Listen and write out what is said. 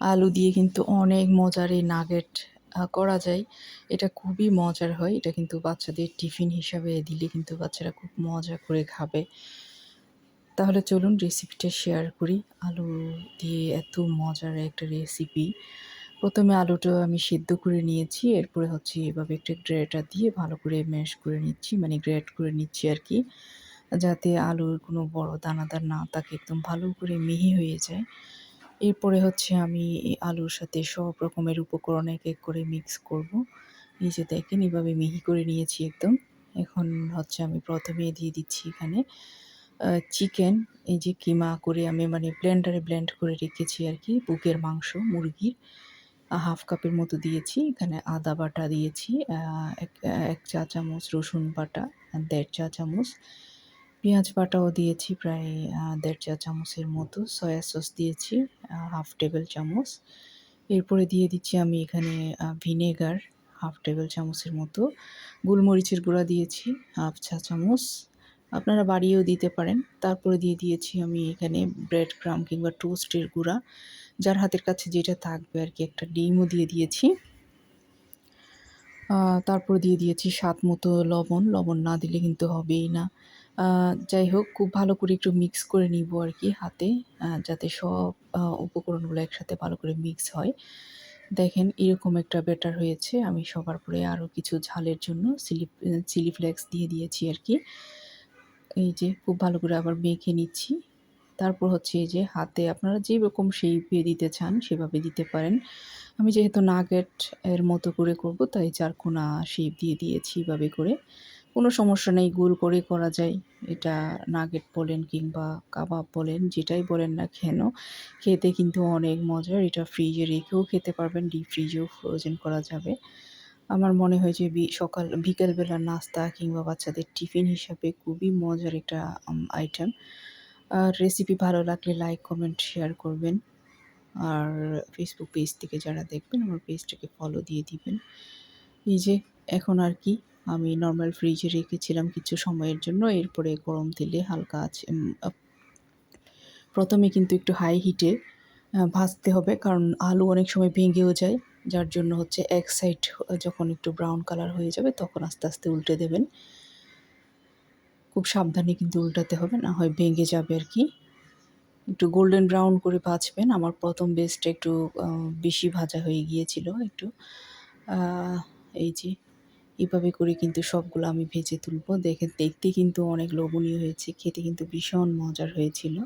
আলু দিয়ে কিন্তু অনেক মজার এই নাগেট করা যায়। এটা খুবই মজার হয়। এটা কিন্তু বাচ্চাদের টিফিন হিসাবে দিলে কিন্তু বাচ্চারা খুব মজা করে খাবে। তাহলে চলুন রেসিপিটা শেয়ার করি। আলু দিয়ে এত মজার একটা রেসিপি। প্রথমে আলুটা আমি সিদ্ধ করে নিয়েছি। এরপরে হচ্ছে এভাবে একটা গ্রেটার দিয়ে ভালো করে ম্যাশ করে নিচ্ছি। মানে গ্রেট করে নিচ্ছি আর কি। যাতে আলুর কোনো বড় দানাদার না থাকে। একদম ভালো করে মিহি হয়ে যায়। এরপরে হচ্ছে আমি আলুর সাথে সব রকমের উপকরণ এক এক করে মিক্স করব। যে দেখেন, এভাবে মিহি করে নিয়েছি একদম। এখন হচ্ছে আমি প্রথমে দিয়ে দিচ্ছি এখানে চিকেন এই যে কিমা করে আমি মানে ব্লেন্ডারে ব্লেন্ড করে রেখেছি আর কি, বুকের মাংস, মুরগির। হাফ কাপের মতো দিয়েছি। এখানে আদা বাটা দিয়েছি এক এক চা চামচ, রসুন বাটা দেড় চা চামচ। পেঁয়াজ বাটাও দিয়েছি প্রায় দেড় চা চামচের মতো। সয়া সস দিয়েছি হাফ টেবিল চামচ। এরপরে দিয়ে দিচ্ছি আমি এখানে ভিনেগার, হাফ টেবিল চামচের মতো। গোলমরিচের গুঁড়া দিয়েছি, হাফ চা চামচ। আপনারা বাড়িয়েও দিতে পারেন। তারপরে দিয়ে দিয়েছি আমি এখানে ব্রেড ক্রাম কিংবা টোস্টের গুঁড়া। যার হাতের কাছে যেটা থাকবে আর কি, একটা ডিমও দিয়ে দিয়েছি। তারপর দিয়ে দিয়েছি স্বাদ মতো লবণ। লবণ না দিলে কিন্তু হবেই না। যাই হোক, খুব ভালো করে একটু মিক্স করে নিব আর কি হাতে যাতে সব উপকরণগুলো একসাথে ভালো করে মিক্স হয়। দেখেন, এরকম একটা বেটার হয়েছে। আমি সবার পরে আরও কিছু ঝালের জন্য চিলি চিলি ফ্লেক্স দিয়ে দিয়েছি আর কি এই যে, খুব ভালো করে আবার মেখে নিচ্ছি। তারপর হচ্ছে এই যে, হাতে আপনারা যে রকম শেপে দিতে চান, সেভাবে দিতে পারেন। আমি যেহেতু নাগেট এর মতো করে করব, তাই চারকোনা শেপ দিয়ে দিয়েছি এভাবে করে। কোনো সমস্যা নেই, গোল করে করা যায়। এটা নাগেট বলেন কিংবা কাবাব বলেন, যেটাই বলেন না কেন, খেতে কিন্তু অনেক মজার। এটা ফ্রিজে রেখেও খেতে পারবেন ডিপ ফ্রিজেও ফ্রোজেন করা যাবে। আমার মনে হয় যে সকাল বিকেলবেলার নাস্তা কিংবা বাচ্চাদের টিফিন হিসাবে খুবই মজার একটা আইটেম আর রেসিপি ভালো লাগলে লাইক কমেন্ট শেয়ার করবেন। আর ফেসবুক পেজ থেকে যারা দেখবেন, আমার পেজটাকে ফলো দিয়ে দিবেন। এই যে, এখন আর কি আমি নর্মাল ফ্রিজে রেখেছিলাম কিছু সময়ের জন্য। এরপরে গরম তেলে হালকা আছে প্রথমে কিন্তু একটু হাই হিটে ভাজতে হবে কারণ আলু অনেক সময় ভেঙেও যায়। যার জন্য হচ্ছে এক সাইড যখন একটু ব্রাউন কালার হয়ে যাবে তখন আস্তে আস্তে উল্টে দেবেন। খুব সাবধানে কিন্তু উল্টাতে হবে, না হয় ভেঙে যাবে আর কি। একটু গোল্ডেন ব্রাউন করে ভাজবেন। আমার প্রথম বেস্টটা একটু বেশি ভাজা হয়ে গিয়েছিল একটু। এই যে এভাবে করে কিন্তু সবগুলো আমি ভেজে তুলবো। দেখে, দেখতে কিন্তু অনেক লোভনীয় হয়েছে, খেতে কিন্তু ভীষণ মজার হয়েছিল।